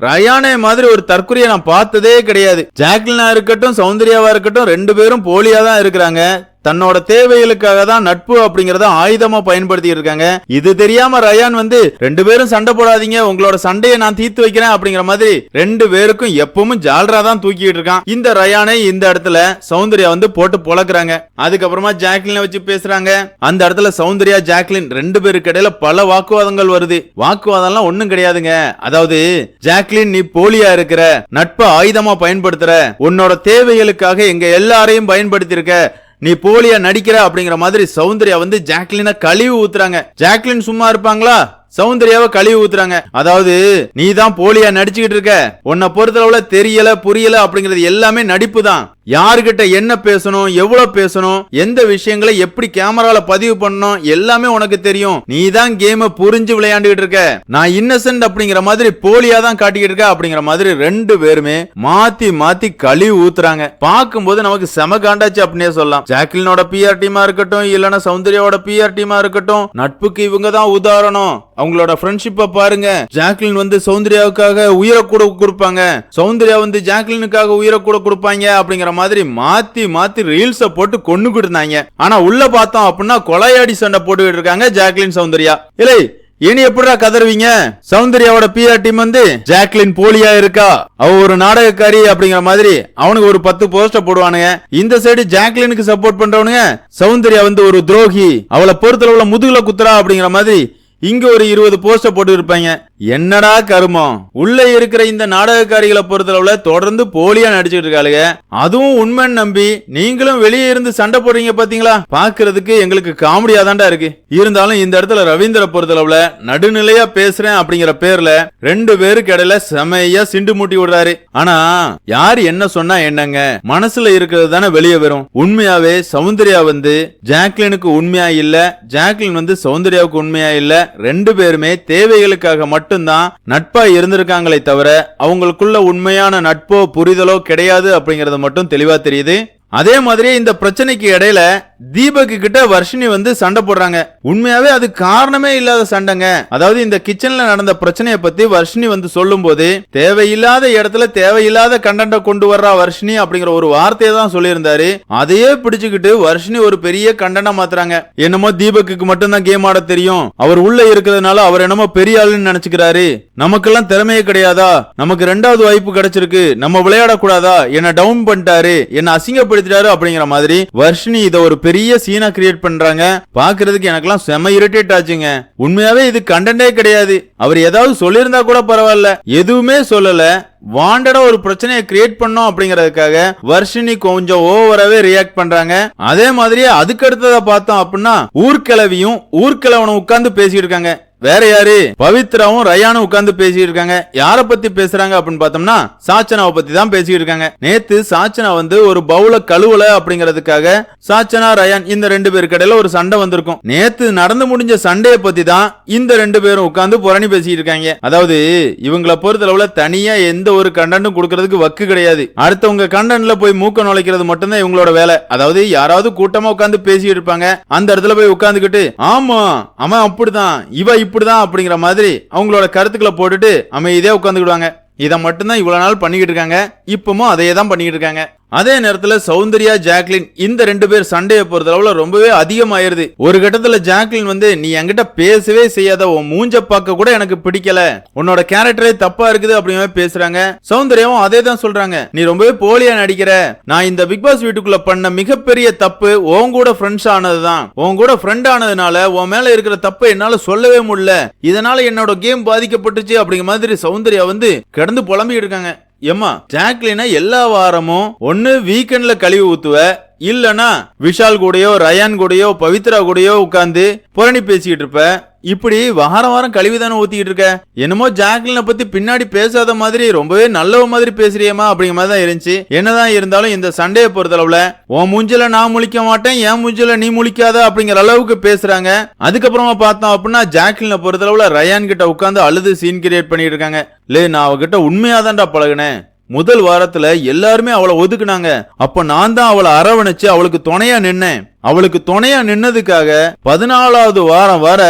ரயானே மாதிரி ஒரு தற்கொலையை நான் பார்த்ததே கிடையாது. ஜாக்லினா இருக்கட்டும் சௌந்தர்யாவா இருக்கட்டும் ரெண்டு பேரும் போலியா தான் இருக்கிறாங்க. தன்னோட தேவைகளுக்காக தான் நட்பு அப்படிங்கறத ஆயுதமா பயன்படுத்தி இருக்காங்க. இது தெரியாம ரயான் வந்து ரெண்டு பேரும் சண்டை போடாதீங்க உங்களோட சண்டையை நான் தீர்த்து வைக்கிறேன் அப்படிங்கிற மாதிரி ரெண்டு பேருக்கும் எப்பவும் ஜால்ரா தான் தூக்கிட்டு இருக்கான். இந்த ரயானை இந்த இடத்துல சௌந்தர்யா வந்து போட்டு பொளக்குறாங்க அதுக்கப்புறமா ஜாக்லின் வச்சு பேசுறாங்க. அந்த இடத்துல சௌந்தர்யா ஜாக்லின் ரெண்டு பேருக்கு இடையில பல வாக்குவாதங்கள் வருது. வாக்குவாதம்லாம் ஒண்ணும் கிடையாதுங்க. அதாவது ஜாக் ஜாக்லின் நீ போலியா இருக்கிற நட்பை ஆயுதமா பயன்படுத்துற உன்னோட தேவைகளுக்காக எங்க எல்லாரையும் பயன்படுத்தி இருக்க நீ போலியா நடிக்கிற அப்படிங்கிற மாதிரி சௌந்தர்யா வந்து ஜாக்லினை கழிவு ஊத்துறாங்க. ஜாக்லின் சும்மா இருப்பாங்களா? சௌந்தர்யாவை கழுவி ஊத்துறாங்க. அதாவது நீ தான் போலியா நடிச்சுக்கிட்டு இருக்க. உன்னை பொறுத்தளவுல தெரியல புரியல அப்படிங்கிறது எல்லாமே நடிப்பு தான் யாருகிட்ட என்ன பேசணும் எவ்வளவு பேசணும் எந்த விஷயங்களை எப்படி கேமரால பதிவு பண்ணணும் எல்லாமே உனக்கு தெரியும். நீ தான் கேம புரிஞ்சு விளையாண்டுகிட்டு இருக்க. நான் இன்னசென்ட் அப்படிங்கிற மாதிரி போலியா தான் காட்டிக்கிட்டு இருக்க அப்படிங்கிற மாதிரி ரெண்டு பேருமே மாத்தி மாத்தி கழிவு ஊத்துறாங்க. பார்க்கும்போது நமக்கு செம காண்டாச்சு அப்படின்னே சொல்லலாம். ஜாக்லினோட பிஆர் டீமா இருக்கட்டும் இல்லைன்னா சௌந்தர்யாவோட பிஆர் டீமா இருக்கட்டும் நட்புக்கு இவங்க தான் உதாரணம். அவங்களோட ஃப்ரெண்ட்ஷிப்பை பாருங்க. ஜாக்லின் வந்து சௌந்தர்யாவுக்காக உயிரை கூட கொடுப்பாங்க. சௌந்தர்யா வந்து ஜாக்லினுக்காக உயிரை கூட கொடுப்பாங்க அப்படிங்கிற மாதிரி மாத்தி மாத்தி ரீல்ஸ போட்டு கொண்டுகிட்டு இருந்தாங்க. ஆனா உள்ள பார்த்தோம் அப்படின்னா கொலையாடி சண்டை போட்டுக்கிட்டு இருக்காங்க ஜாக்லின் சௌந்தர்யா. இல்லை இனி எப்படிடா கதறுவீங்க? சௌந்தர்யாவோட பிஆர் டீம் வந்து ஜாக்லின் போலியா இருக்கா? அவ ஒரு நாடகக்காரி அப்படிங்கிற மாதிரி அவனுக்கு ஒரு பத்து போஸ்டர் போடுவானுங்க. இந்த சைடு ஜாக்லினுக்கு சப்போர்ட் பண்றவனுங்க சௌந்தர்யா வந்து ஒரு துரோகி. அவளை பொறுத்தளவுல முதுகுல குத்துறா அப்படிங்கிற மாதிரி இங்க ஒரு இருபது போஸ்டர் போட்டு இருப்பாங்க என்னடா கருமம்? உள்ள இருக்கிற இந்த நாடகக்காரிகளை பொறுத்தளவுல தொடர்ந்து போலியா நடிச்சுட்டு இருக்காளுங்க. அதுவும் உண்மைன்னு நம்பி நீங்களும் வெளியே இருந்து சண்டை போடுறீங்க பாத்தீங்களா? பாக்குறதுக்கு எங்களுக்கு காமெடியா தான்டா இருக்கு. இருந்தாலும் இந்த இடத்துல ரவீந்திர பொறுத்தளவுல நடுநிலையா பேசுறேன் அப்படிங்கிற பேர்ல ரெண்டு பேருக்கு இடையில செமையா சிண்டு மூட்டி விடுறாரு. ஆனா யார் என்ன சொன்னா என்னங்க? மனசுல இருக்கிறது தானே வெளியே வரும். உண்மையாவே சௌந்தர்யா வந்து ஜாக்லினுக்கு உண்மையா இல்ல? ஜாக்லின் வந்து சௌந்தர்யாவுக்கு உண்மையா இல்ல? ரெண்டு பேருமே தேவைகளுக்காக மட்டும்தான் நட்பா இருந்திருக்காங்களே தவிர அவங்களுக்குள்ள உண்மையான நட்போ புரிதலோ கிடையாது அப்படிங்கறது மட்டும் தெளிவா தெரியுது. அதே மாதிரி இந்த பிரச்சனைக்கு இடையில தீபக்கு கிட்ட வர்ஷினி வந்து சண்டை போடுறாங்க. உண்மையாவே அது காரணமே இல்லாத சண்டைங்க. அதாவது இந்த கிச்சன்ல நடந்த பிரச்சனையை பத்தி வர்ஷினி வந்து சொல்லும் போது தேவையில்லாத இடத்துல தேவையில்லாத கண்டென்ட கொண்டு வர்றா வர்ஷினி? அப்படிங்கிற ஒரு வார்த்தையை தான் சொல்லியிருந்தாரு. அதையே பிடிச்சுக்கிட்டு வர்ஷினி ஒரு பெரிய கண்டனம் மாத்துறாங்க. என்னமோ தீபக்கு மட்டும்தான் கேம் ஆட தெரியும். அவர் உள்ள இருக்கிறதுனால அவர் என்னமோ பெரிய ஆளுன்னு நினைச்சுக்கிறாரு. நமக்கெல்லாம் திறமையே கிடையாதா? நமக்கு ரெண்டாவது வாய்ப்பு கிடைச்சிருக்கு. நம்ம விளையாடக்கூடாதா? என்ன டவுன் பண்ணிட்டாரு. என்ன அசிங்கப்படுத்திட்டாரு அப்படிங்கிற மாதிரி வர்ஷினி இதை ஒரு பெரிய சீனா கிரியேட் பண்றாங்க. பாக்குறதுக்கு எனக்கெல்லாம் செம இரிட்டேட் ஆச்சுங்க. உண்மையாவே இது கண்டென்டே கிடையாது. அவர் ஏதாவது சொல்லியிருந்தா கூட பரவாயில்ல. எதுவுமே சொல்லல. வாண்டடா ஒரு பிரச்சனையை கிரியேட் பண்ணோம் அப்படிங்கறதுக்காக வர்ஷினி கொஞ்சம் ஓவராவே ரியாக்ட் பண்றாங்க. அதே மாதிரியே அதுக்கு அடுத்ததை பார்த்தோம் அப்படின்னா ஊர்க்கிழவியும் ஊர்க்கிழவனும் உட்கார்ந்து பேசிட்டு இருக்காங்க. வேற யாரு? பவித்ராவும் ரயானும் உட்கார்ந்து பேசிட்டு இருக்காங்க. யார பத்தி பேசுறாங்க அப்படின்னு பார்த்தோம்னா சாச்சனாவை பத்தி தான் பேசிட்டு இருக்காங்க. நேத்து சாச்சனா வந்து ஒரு பவுல கழுவல அப்படிங்கறதுக்காக சாச்சனா ரயான் இந்த ரெண்டு பேருக்கு கடையில ஒரு சண்டை வந்திருக்கும். நேத்து நடந்து முடிஞ்ச சண்டையை பத்தி தான் இந்த ரெண்டு பேரும் உட்கார்ந்து புரணி பேசிட்டு இருக்காங்க. அதாவது இவங்கள பொறுத்தளவுல தனியா எந்த ஒரு கண்டனும் கொடுக்கறதுக்கு வக்கு கிடையாது. அடுத்தவங்க கண்டன்ல போய் மூக்க நுழைக்கிறது மட்டும்தான் இவங்களோட வேலை. அதாவது யாராவது கூட்டமா உட்கார்ந்து பேசிட்டு இருப்பாங்க. அந்த இடத்துல போய் உட்கார்ந்துகிட்டு ஆமா அவன் அப்படிதான் இவ இப்படிதான் அப்படிங்கிற மாதிரி அவங்களோட கருத்துக்களை போட்டுட்டு அமைதியா உட்காந்துக்கிடுவாங்க இதை மட்டும்தான் இவ்வளவு நாள் பண்ணிக்கிட்டு இருக்காங்க. இப்பவும் அதையே தான் பண்ணிக்கிட்டு இருக்காங்க. அதே நேரத்துல சௌந்தர்யா ஜாக்லின் இந்த ரெண்டு பேர் சண்டையை பொறுத்தளவுல ரொம்பவே அதிகமாயிருது. ஒரு கட்டத்துல ஜாக்லின் வந்து நீ என்கிட்ட பேசவே செய்யாத உன் மூஞ்ச பார்க்க கூட எனக்கு பிடிக்கல. உன்னோட கேரக்டரே தப்பா இருக்குது அப்படிங்கிற பேசுறாங்க. சௌந்தர்யாவும் அதே தான் சொல்றாங்க. நீ ரொம்பவே போலியா நடிக்கிற. நான் இந்த பிக் பாஸ் வீட்டுக்குள்ள பண்ண மிகப்பெரிய தப்பு உன் கூட ஃப்ரெண்ட்ஸ் ஆனதுதான். உன் கூட ஃப்ரெண்ட் ஆனதுனால உன் மேல இருக்கிற தப்பை என்னால சொல்லவே முடியல. இதனால என்னோட கேம் பாதிக்கப்பட்டுச்சு அப்படிங்கிற மாதிரி சௌந்தர்யா வந்து கிடந்து புலம்பிட்டு இருக்காங்க. ஏமா ஜாக்லினா எல்லா வாரமும் ஒன்னு வீக்கெண்ட்ல கழுவி ஊத்துவ? இல்லனா விஷால் கூடயோ ரயான் கூடயோ பவித்ரா கூடயோ உட்காந்து புரணி பேசிக்கிட்டு இருப்ப. இப்படி வாரம் வாரம் கழிவு தானே ஊத்திக்கிட்டு இருக்க? என்னமோ ஜாக்லினை பத்தி பின்னாடி பேசாத மாதிரி ரொம்பவே நல்லவ மாதிரி பேசுறியமா அப்படிங்கிற மாதிரி தான் இருந்துச்சு. என்னதான் இருந்தாலும் இந்த சண்டையை பொறுத்தளவுல உன் மூஞ்சில நான் முழிக்க மாட்டேன் என் மூஞ்சில நீ முழிக்காத அப்படிங்கிற அளவுக்கு பேசுறாங்க. அதுக்கப்புறமா பார்த்தோம் அப்படின்னா ஜாக்லினை பொறுத்தளவுல ரயான் கிட்ட உட்காந்து அழுது சீன் கிரியேட் பண்ணிட்டு இருக்காங்க. லே நான் அவகிட்ட உண்மையாதான்டா பழகுனேன். முதல் வாரத்துல எல்லாருமே அவளை ஒதுக்குனாங்க. அப்ப நான் தான் அவளை அரவணைச்சு அவளுக்கு துணையா நின்னேன். அவளுக்கு துணையா நின்னதுக்காக பதினாலாவது வாரம் வர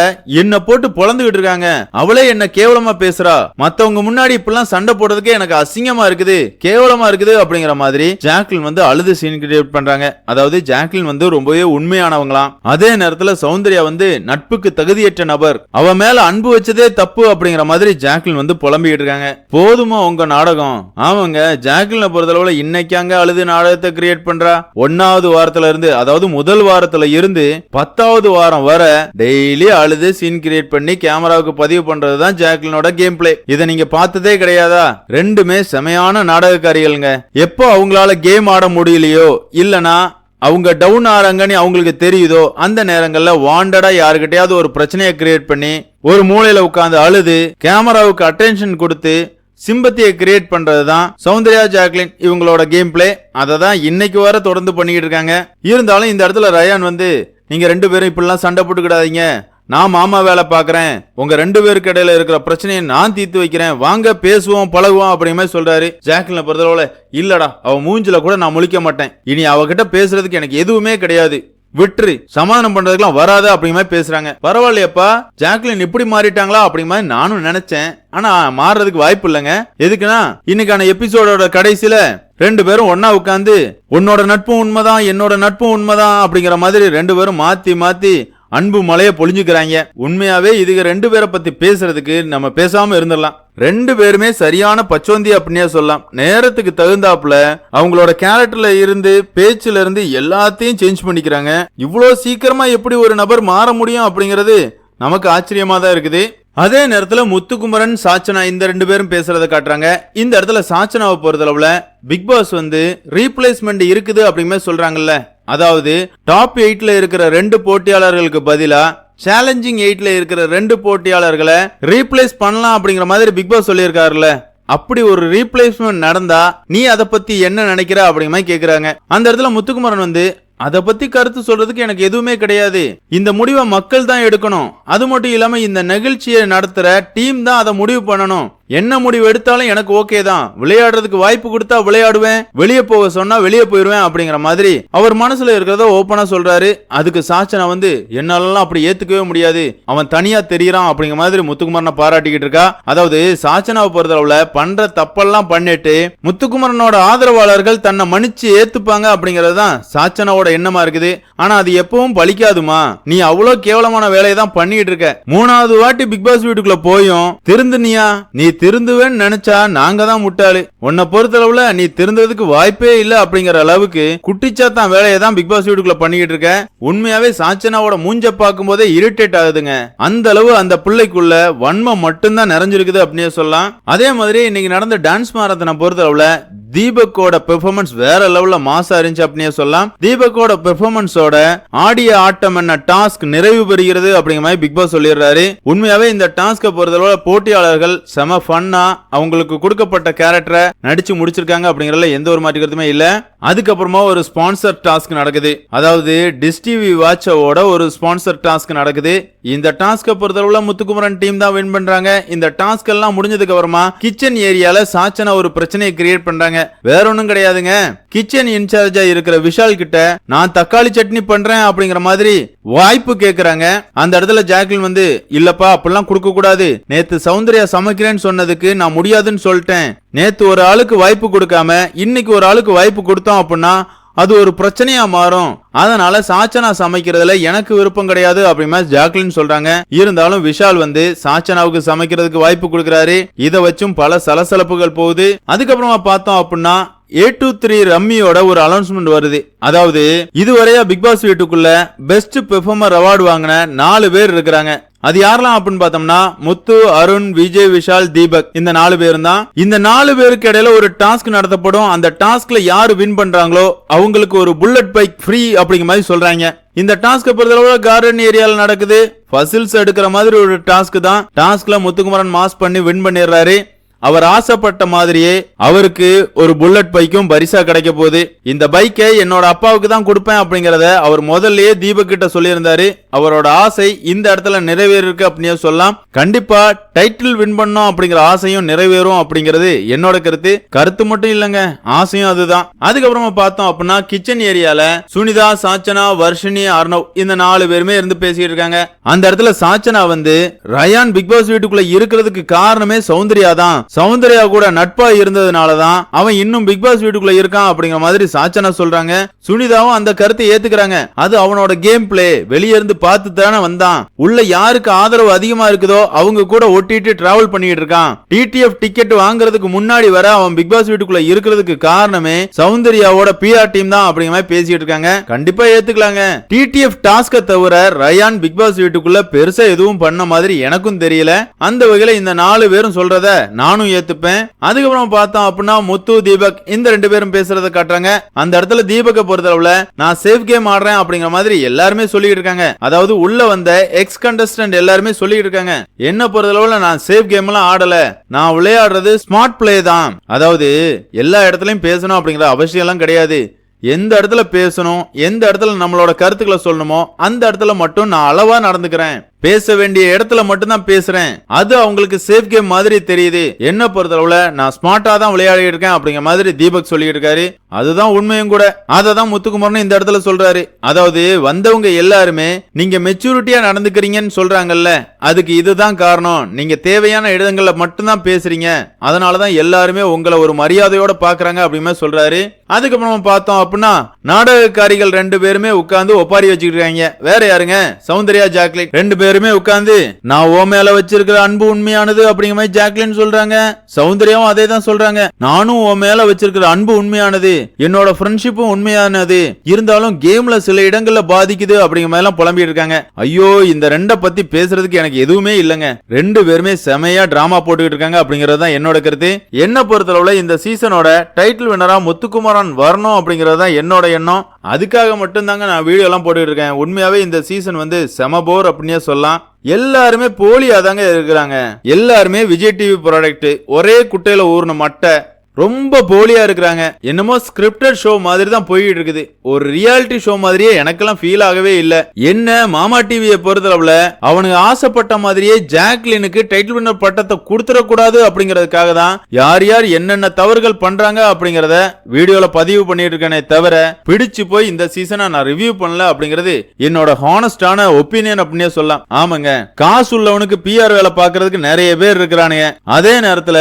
என்ன போட்டு பொழந்துகிட்டு இருக்காங்க. அவளே என்ன கேவலமா பேசுறா. மத்தவங்க முன்னாடி இப்பெல்லாம் சண்டை போடுறதுக்கே எனக்கு அசிங்கமா இருக்குது. கேவலமா இருக்குது அப்படிங்கிற மாதிரி ஜாக்லின் வந்து அழுது சீன் கிரியேட் பண்றாங்க. அதாவது ஜாக்லின் வந்து ரொம்பவே உண்மையானவங்களாம். அதே நேரத்துல சௌந்தர்யா வந்து நட்புக்கு தகுதியற்ற நபர். அவ மேல அன்பு வச்சதே தப்பு அப்படிங்கிற மாதிரி ஜாக்லின் வந்து புலம்பிக்கிட்டு இருக்காங்க. போதுமா உங்க நாடகம்? ஆமாங்க ஜாக்லின் பொறுத்தளவுல இன்னைக்காங்க அழுது நாடகத்தை கிரியேட் பண்றா. ஒன்னாவது வாரத்துல இருந்து அதாவது முதல் வாரத்துல இருந்து பத்தாவது வாரம் வர டெய்லி அழுது சீன் கிரியேட் பண்ணி கேமராவுக்கு பதிவு பண்றது தான் ஜாக்லினோட கேம் பிளே இதை நீங்க பார்த்ததே கிடையாதா? ரெண்டுமே செமையான நாடகக்காரிகள்ங்க. எப்போ அவங்களால கேம் ஆட முடியலையோ இல்லனா அவங்க டவுன் ஆறாங்கன்னு அவங்களுக்கு தெரியுதோ அந்த நேரங்கள்ல வாண்டடா யாருக்கிட்டையாவது ஒரு பிரச்சனையை கிரியேட் பண்ணி ஒரு மூலையில உட்கார்ந்து அழுது கேமராவுக்கு அட்டென்ஷன் கொடுத்து சிம்பத்தியை கிரியேட் பண்றது தான் சௌந்தர்யா ஜாக்லின் இவங்களோட கேம் பிளே அதை தான் இன்னைக்கு வர தொடர்ந்து பண்ணிக்கிட்டு இருக்காங்க. இருந்தாலும் இந்த இடத்துல ரயான் வந்து நீங்க ரெண்டு பேரும் இப்படிலாம் சண்டை போட்டுக்கிடாதீங்க. நான் மாமா வேலை பார்க்குறேன். உங்க ரெண்டு பேருக்கு இடையில இருக்கிற பிரச்சனையை நான் தீர்த்து வைக்கிறேன். வாங்க பேசுவோம் பழகுவோம் அப்படிமே மாதிரி சொல்றாரு. ஜாக்லினை பொறுத்தளவுல இல்லடா அவன் மூஞ்சில கூட நான் முழிக்க மாட்டேன். இனி அவகிட்ட பேசுறதுக்கு எனக்கு எதுவுமே கிடையாது. விட்டுரு. சமாதானம் பண்றதுக்கெல்லாம் வராது அப்படிங்கிற மாதிரி பேசுறாங்க. பரவாயில்லையப்பா ஜாக்லின் இப்படி மாறிட்டாங்களா அப்படிங்கிற மாதிரி நானும் நினைச்சேன். ஆனா மாறுறதுக்கு வாய்ப்பு இல்லைங்க. எதுக்குன்னா இன்னைக்கான எபிசோடோட கடைசியில ரெண்டு பேரும் ஒன்னா உட்காந்து உன்னோட நட்பும் உண்மைதான் என்னோட நட்பும் உண்மைதான் அப்படிங்கிற மாதிரி ரெண்டு பேரும் மாத்தி மாத்தி அன்பு மலைய பொழிஞ்சுக்கிறாங்க. உண்மையாவே இதுக்கு ரெண்டு பேரை பத்தி பேசுறதுக்கு நம்ம பேசாம இருந்துடலாம். ரெண்டு பேருமே சரியான பச்சோந்தி அப்படின்னே சொல்லலாம். நேரத்துக்கு தகுந்தாப்புல அவங்களோட கேரக்டர்ல இருந்து பேச்சுல இருந்து எல்லாத்தையும் சேஞ்ச் பண்ணிக்கிறாங்க. இவ்வளோ சீக்கிரமா எப்படி ஒரு நபர் மாற முடியும் அப்படிங்கிறது நமக்கு ஆச்சரியமா தான் இருக்குது. அதே நேரத்துல முத்துக்குமரன் சாச்சனா இந்த ரெண்டு பேரும் பேசுறத காட்டுறாங்க. இந்த இடத்துல சாச்சனாவை பொறுத்தளவுல பிக் பாஸ் வந்து ரீப்ளேஸ்மெண்ட் இருக்குது அப்படிங்கிற சொல்றாங்கல்ல. அதாவது டாப் எயிட்ல இருக்கிற ரெண்டு போட்டியாளர்களுக்கு பதிலா சேலஞ்சிங் எயிட்ல இருக்கிற ரெண்டு போட்டியாளர்களை ரீப்ளேஸ் பண்ணலாம் அப்படிங்கிற மாதிரி பிக் பாஸ் சொல்லியிருக்காருல்ல. அப்படி ஒரு ரீப்ளேஸ்மெண்ட் நடந்தா நீ அதை பத்தி என்ன நினைக்கிற அப்படிங்கிற மாதிரி கேக்குறாங்க. அந்த இடத்துல முத்துக்குமரன் வந்து அதை பத்தி கருத்து சொல்றதுக்கு எனக்கு எதுவுமே கிடையாது. இந்த முடிவை மக்கள் தான் எடுக்கணும். அது மட்டும் இல்லாம இந்த நிகழ்ச்சியை நடத்துற டீம் தான் அதை முடிவு பண்ணணும். என்ன முடிவு எடுத்தாலும் எனக்கு ஓகே தான். விளையாடுறதுக்கு வாய்ப்பு கொடுத்தா விளையாடுவேன். வெளியே போக சொன்னா வெளியே போயிருவேன் அப்படிங்கிற மாதிரி அவர் மனசுல இருக்கிறத ஓப்பனா சொல்றாரு. அதுக்கு சாச்சனா வந்து என்னாலலாம் அப்படி ஏத்துக்கவே முடியாது. அவன் தனியா தெரியறான் அப்படிங்கிற மாதிரி முத்துக்குமரனை பாராட்டிக்கிட்டு இருக்கா. அதாவது சாச்சனாவை பொறுத்தளவுல பண்ற தப்பெல்லாம் பண்ணிட்டு முத்துக்குமரனோட ஆதரவாளர்கள் தன்னை மன்னிச்சு ஏத்துப்பாங்க அப்படிங்கிறது தான் சாச்சனாவோட எண்ணமா இருக்குது. ஆனா அது எப்பவும் பலிக்காதுமா. நீ அவ்வளவு கேவலமான வேலையை தான் பண்ணிட்டு இருக்க. மூணாவது வாட்டி பிக் பாஸ் வீட்டுக்குள்ள போயும் திருந்துனியா? நீ திருந்துவேன்னு நினைச்சா நாங்க தான் முட்டாளு. உன்னை பொறுத்தளவுல நீ திருந்ததுக்கு வாய்ப்பே இல்ல அப்படிங்கிற அளவுக்கு குட்டிச்சாத்தான் வேலையை தான் பிக் பாஸ் வீட்டுக்குள்ள பண்ணிக்கிட்டு இருக்க. உண்மையாவே சாச்சனாவோட மூஞ்ச பார்க்கும் போதே இரிட்டேட் ஆகுதுங்க. அந்த அளவு அந்த பிள்ளைக்குள்ள வன்மம் மட்டும்தான் நிறைஞ்சிருக்குது அப்படின்னு சொல்லலாம். அதே மாதிரி இன்னைக்கு நடந்த டான்ஸ் மாரத்தனை பொறுத்தளவுல தீபக்கோட பெர்ஃபார்மன்ஸ் வேற லெவல்ல மாசா இருந்துச்சு அப்படின்னே சொல்லலாம். தீபக்கோட பெர்ஃபார்மன்ஸோட ஆடிய ஆட்டம் என்ன டாஸ்க் நிறைவு பெறுகிறது அப்படிங்கிற மாதிரி பிக் பாஸ் சொல்லிடுறாரு. உண்மையாவே இந்த டாஸ்கை பொறுத்தளவுல போட்டியாளர்கள் செம ஃபன்னா அவங்களுக்கு கொடுக்கப்பட்ட கேரக்டரை நடிச்சு முடிச்சிருக்காங்க அப்படிங்கறதுல எந்த ஒரு மாற்று இல்லை. இல்ல அதுக்கப்புறமா ஒரு ஸ்பான்சர் டாஸ்க் நடக்குது. அதாவது டிஸ் டிவி வாட்சோட ஒரு ஸ்பான்சர் டாஸ்க் நடக்குது. இந்த டாஸ்க்கை பொறுத்தளவுல முத்துக்குமரன் டீம் தான் வின் பண்றாங்க. இந்த டாஸ்க் எல்லாம் முடிஞ்சதுக்கு அப்புறமா கிச்சன் ஏரியால சாச்சனா ஒரு பிரச்சனையை கிரியேட் பண்றாங்க. வேற ஒன்றும் கிடையாதுங்க. கிச்சன் இன்சார்ஜா இருக்கிற விஷால் கிட்ட நான் தக்காளி சட்னி பண்றேன் அப்படிங்கிற மாதிரி வாய்ப்பு கேக்குறாங்க. அந்த இடத்துல ஜாக்லின் வந்து இல்லப்பா அப்படிலாம் கொடுக்க கூடாது. நேத்து சௌந்தர்யா சமைக்கிறேன்னு சொன்னதுக்கு நான் முடியாதுன்னு சொல்லிட்டேன். நேத்து ஒரு ஆளுக்கு வாய்ப்பு கொடுக்காம இன்னைக்கு ஒரு ஆளுக்கு வாய்ப்பு கொடுத்தோம் அப்படின்னா அது ஒரு பிரச்சனையா மாறும். அதனால சாச்சனா சமைக்கிறதுல எனக்கு விருப்பம் கிடையாது அப்படிமா ஜாக்லின் சொல்றாங்க. இருந்தாலும் விஷால் வந்து சாச்சனாவுக்கு சமைக்கிறதுக்கு வாய்ப்பு கொடுக்கறாரு. இதை வச்சும் பல சலசலப்புகள் போகுது. அதுக்கப்புறமா பார்த்தோம் அப்படின்னா ஏ டூ த்ரீ ரம்மியோட ஒரு அனௌன்ஸ்மெண்ட் வருது. அதாவது இதுவரையா பிக் பாஸ் வீட்டுக்குள்ள பெஸ்ட் பெர்ஃபார்மர் அவார்டு வாங்கின நாலு பேர் இருக்கிறாங்க. அது யாரெல்லாம் அப்படின்னு பார்த்தோம்னா முத்து அருண் விஜய் விஷால் தீபக். இந்த நாலு பேரும் தான். இந்த நாலு பேருக்கு இடையில ஒரு டாஸ்க் நடத்தப்படும். அந்த டாஸ்க்ல யாரு வின் பண்றாங்களோ அவங்களுக்கு ஒரு புல்லட் பைக் ஃப்ரீ அப்படிங்கிற மாதிரி சொல்றாங்க. இந்த டாஸ்க் பொறுத்தளவு கார்டன் ஏரியால நடக்குது. ஃபசில்ஸ் எடுக்கிற மாதிரி ஒரு டாஸ்க் தான். டாஸ்க்ல முத்துக்குமரன் மாஸ் பண்ணி வின் பண்ணிடுறாரு. அவர் ஆசைப்பட்ட மாதிரியே அவருக்கு ஒரு புல்லட் பைக்கும் பரிசா கிடைக்க போகுது. இந்த பைக்கை என்னோட அப்பாவுக்கு தான் கொடுப்பேன் அப்படிங்கறத அவர் முதல்லயே தீபக் கிட்ட சொல்லியிருந்தாரு. அவரோட ஆசை இந்த இடத்துல நிறைவேறிருக்கு அப்படின்னு சொல்லலாம். கண்டிப்பா டைட்டில் வின் பண்ணோம் அப்படிங்கிற ஆசையும் நிறைவேறும் அப்படிங்கிறது என்னோட கருத்து. கருத்து மட்டும் இல்லைங்க ஆசையும் அதுதான். அதுக்கப்புறமா பார்த்தோம் அப்படின்னா கிச்சன் ஏரியால சுனிதா சாச்சனா வர்ஷினி அர்ணவ் இந்த நாலு பேருமே இருந்து பேசிட்டு இருக்காங்க. அந்த இடத்துல சாச்சனா வந்து ரயான் பிக் பாஸ் வீட்டுக்குள்ள இருக்கிறதுக்கு காரணமே சௌந்தர்யா தான். சௌந்தர்யா கூட நட்பா இருந்ததுனால தான் அவன் இன்னும் பிக் பாஸ் வீட்டுக்குள்ள இருக்கான் அப்படிங்கிற மாதிரி சாச்சனா சொல்றாங்க. சுனிதாவும் அந்த கருத்தை ஏத்துக்கிறாங்க. அது அவனோட கேம் பிளே வெளியே இருந்து பார்த்து தானே வந்தான். உள்ள யாருக்கு ஆதரவு அதிகமா இருக்குதோ அவங்க கூட ஒட்டிட்டு டிராவல் பண்ணிட்டு இருக்கான். டிடிஎஃப் டிக்கெட் வாங்குறதுக்கு முன்னாடி வர அவன் பிக் பாஸ் வீட்டுக்குள்ள இருக்கிறதுக்கு காரணமே சௌந்தர்யாவோட பிஆர் டீம் தான் அப்படிங்கிற மாதிரி பேசிட்டு இருக்காங்க. கண்டிப்பா ஏத்துக்கலாங்க. டிடிஎஃப் டாஸ்க தவிர ரயான் பிக் பாஸ் வீட்டுக்குள்ள பெருசா எதுவும் பண்ண மாதிரி எனக்கும் தெரியல. அந்த வகையில இந்த நாலு பேரும் சொல்றத நானும் ஏத்துப்பேன். அதுக்கப்புறம் பார்த்தோம் அப்படின்னா முத்து தீபக் இந்த ரெண்டு பேரும் பேசுறத காட்டுறாங்க. அந்த இடத்துல தீபக்கை பொறுத்தளவுல நான் சேஃப் கேம் ஆடுறேன் அப்படிங்கிற மாதிரி எல்லாருமே சொல்லிட்டு இருக்காங்க. அதாவது உள்ள வந்த எக்ஸ் கண்டஸ்டன்ட் எல்லாருமே சொல்லிட்டு இருக்காங்க. என்ன பொறுத்தளவுல நான் சேஃப் கேம் எல்லாம் ஆடல. நான் விளையாடுறது ஸ்மார்ட் பிளே தான். அதாவது எல்லா இடத்துலயும் பேசணும் அப்படிங்கிற அவசியம் எல்லாம் கிடையாது. எந்த இடத்துல பேசணும் எந்த இடத்துல நம்மளோட கருத்துக்களை சொல்லணுமோ அந்த இடத்துல மட்டும் நான் அளவா நடந்துக்கிறேன். பேச வேண்டிய இடத்துல மட்டும்தான் பேசுறேன். அது அவங்களுக்கு சேஃப் கேம் மாதிரி தெரியுது. என்ன பொறுத்தளவுல நான் ஸ்மார்ட்டா தான் விளையாடி இருக்கேன் அப்படிங்கிற மாதிரி தீபக் சொல்லிட்டு இருக்காரு. அதுதான் உண்மையும் கூட. அதை தான் முத்துக்குமார்னு இந்த இடத்துல சொல்றாரு. அதாவது வந்தவங்க எல்லாருமே நீங்க மெச்சூரிட்டியா நடந்துக்கிறீங்கன்னு சொல்றாங்கல்ல. அதுக்கு இதுதான் காரணம். நீங்க தேவையான இடங்கள்ல மட்டும்தான் பேசுறீங்க. அதனாலதான் எல்லாருமே உங்களை ஒரு மரியாதையோட பாக்குறாங்க அப்படின்னு சொல்றாரு. அதுக்கப்புறம் பார்த்தோம் அப்படின்னா நாடகக்காரிகள் ரெண்டு பேருமே உட்கார்ந்து ஒப்பாரி வச்சுக்கிட்டு இருக்காங்க. வேற யாருங்க? சௌந்தர்யா ஜாக்லின். ரெண்டு பேர் உட்கார்ந்து நான் ஓ மேல வச்சிருக்கிற அன்பு உண்மையானது அப்படிங்கிற மாதிரி ஜாக்லின் சொல்றாங்க. சௌந்தர்யாவும் அதே தான் சொல்றாங்க. நானும் உன் மேல வச்சிருக்கிற அன்பு உண்மையானது என்னோட ஃப்ரெண்ட்ஷிப்பும் உண்மையானது இருந்தாலும் கேம்ல சில இடங்கள்ல பாதிக்குது அப்படிங்கிற மாதிரி எல்லாம் புலம்பிட்டு இருக்காங்க. ஐயோ இந்த ரெண்ட பத்தி பேசுறதுக்கு எனக்கு எதுவுமே இல்லைங்க. ரெண்டு பேருமே செமையா டிராமா போட்டுக்கிட்டு இருக்காங்க அப்படிங்கறது தான் என்னோட கருத்து. என்ன பொறுத்தளவுல இந்த சீசனோட டைட்டில் வினரா முத்துக்குமாரன் வரணும் அப்படிங்கறது தான் என்னோட எண்ணம். அதுக்காக மட்டும்தாங்க நான் வீடியோலாம் எல்லாம் போட்டுட்டு இருக்கேன். உண்மையாவே இந்த சீசன் வந்து செம போர் அப்படின்னே சொல்லலாம். எல்லாருமே போலியா தாங்க இருக்கிறாங்க. எல்லாருமே விஜய் டிவி ப்ராடக்ட் ஒரே குட்டையில ஊர்ன மட்டை. ரொம்ப போலியா இருக்கிறாங்க. என்னமோ ஸ்கிரிப்டட் ஷோ மாதிரி தான் போயிட்டு இருக்குது ஒரு ரியாலிட்டி ஷோ மாதிரியே எனக்கெல்லாம் ஃபீல் ஆகவே இல்ல. என்ன மாமா டிவியை பொறுத்தளவுல அவனுக்கு ஆசைப்பட்ட மாதிரியே ஜாக்லினுக்கு டைட்டில் வின்னர் பட்டத்தை கொடுத்துடக்கூடாது அப்படிங்கறதுக்காக தான் யார் யார் என்னென்ன தவறுகள் பண்றாங்க அப்படிங்கறத வீடியோல பதிவு பண்ணிட்டு இருக்கேனே தவிர பிடிச்சு போய் இந்த சீசனை நான் ரிவ்யூ பண்ணல அப்படிங்கிறது என்னோட ஹானஸ்டான ஒப்பீனியன் அப்படின்னே சொல்லலாம். ஆமாங்க காசு உள்ளவனுக்கு பிஆர் வேலை பாக்குறதுக்கு நிறைய பேர் இருக்கிறானுங்க. அதே நேரத்துல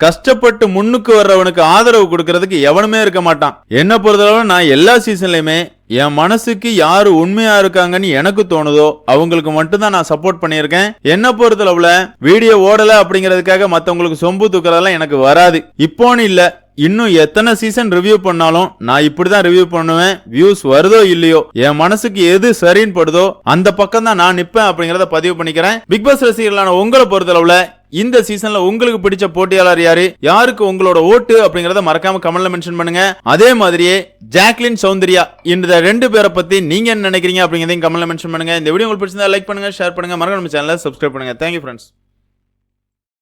கஷ்டப்பட்டு முன்னுக்கு வர்றவனுக்கு ஆதரவு கொடுக்கறதுக்கு எவனுமே இருக்க மாட்டான். என்ன பொறுத்தளவு நான் எல்லா சீசன்லயுமே என் மனசுக்கு யாரு உண்மையா இருக்காங்கன்னு எனக்கு தோணுதோ அவங்களுக்கு மட்டும்தான் நான் சப்போர்ட் பண்ணியிருக்கேன். என்ன பொறுத்தளவுல வீடியோ ஓடல அப்படிங்கிறதுக்காக மத்தவங்களுக்கு சொம்பு தூக்குறதெல்லாம் எனக்கு வராது. இப்போன்னு இல்ல இன்னும் எத்தனை சீசன் ரிவ்யூ பண்ணாலும் நான் இப்படி தான் ரிவ்யூ பண்ணுவேன். வியூஸ் வருதோ இல்லையோ என் மனசுக்கு எது சரின்னு படுதோ அந்த பக்கம் தான் நான் நிப்பேன் அப்படிங்கறத பதிவு பண்ணிக்கிறேன். பிக் பாஸ் ரசிகர்களான உங்களை பொறுத்தளவுல இந்த சீசன்ல உங்களுக்கு பிடிச்ச போட்டியாளர் யாரு? யாருக்கு உங்களோட ஓட்டு அப்படிங்கறத மறக்காம கமெண்ட்ல மென்ஷன் பண்ணுங்க. அதே மாதிரியே ஜாக்லின் சௌந்தர்யா இந்த ரெண்டு பேரை பத்தி நீங்க என்ன நினைக்கிறீங்க அப்படிங்கறதையும் கமெண்ட்ல மென்ஷன் பண்ணுங்க. இந்த வீடியோ உங்களுக்கு பிடிச்சிருந்தா லைக் பண்ணுங்க ஷேர் பண்ணுங்க. மறக்காம சேனலை சப்ஸ்கிரைப் பண்ணுங்க. Thank you friends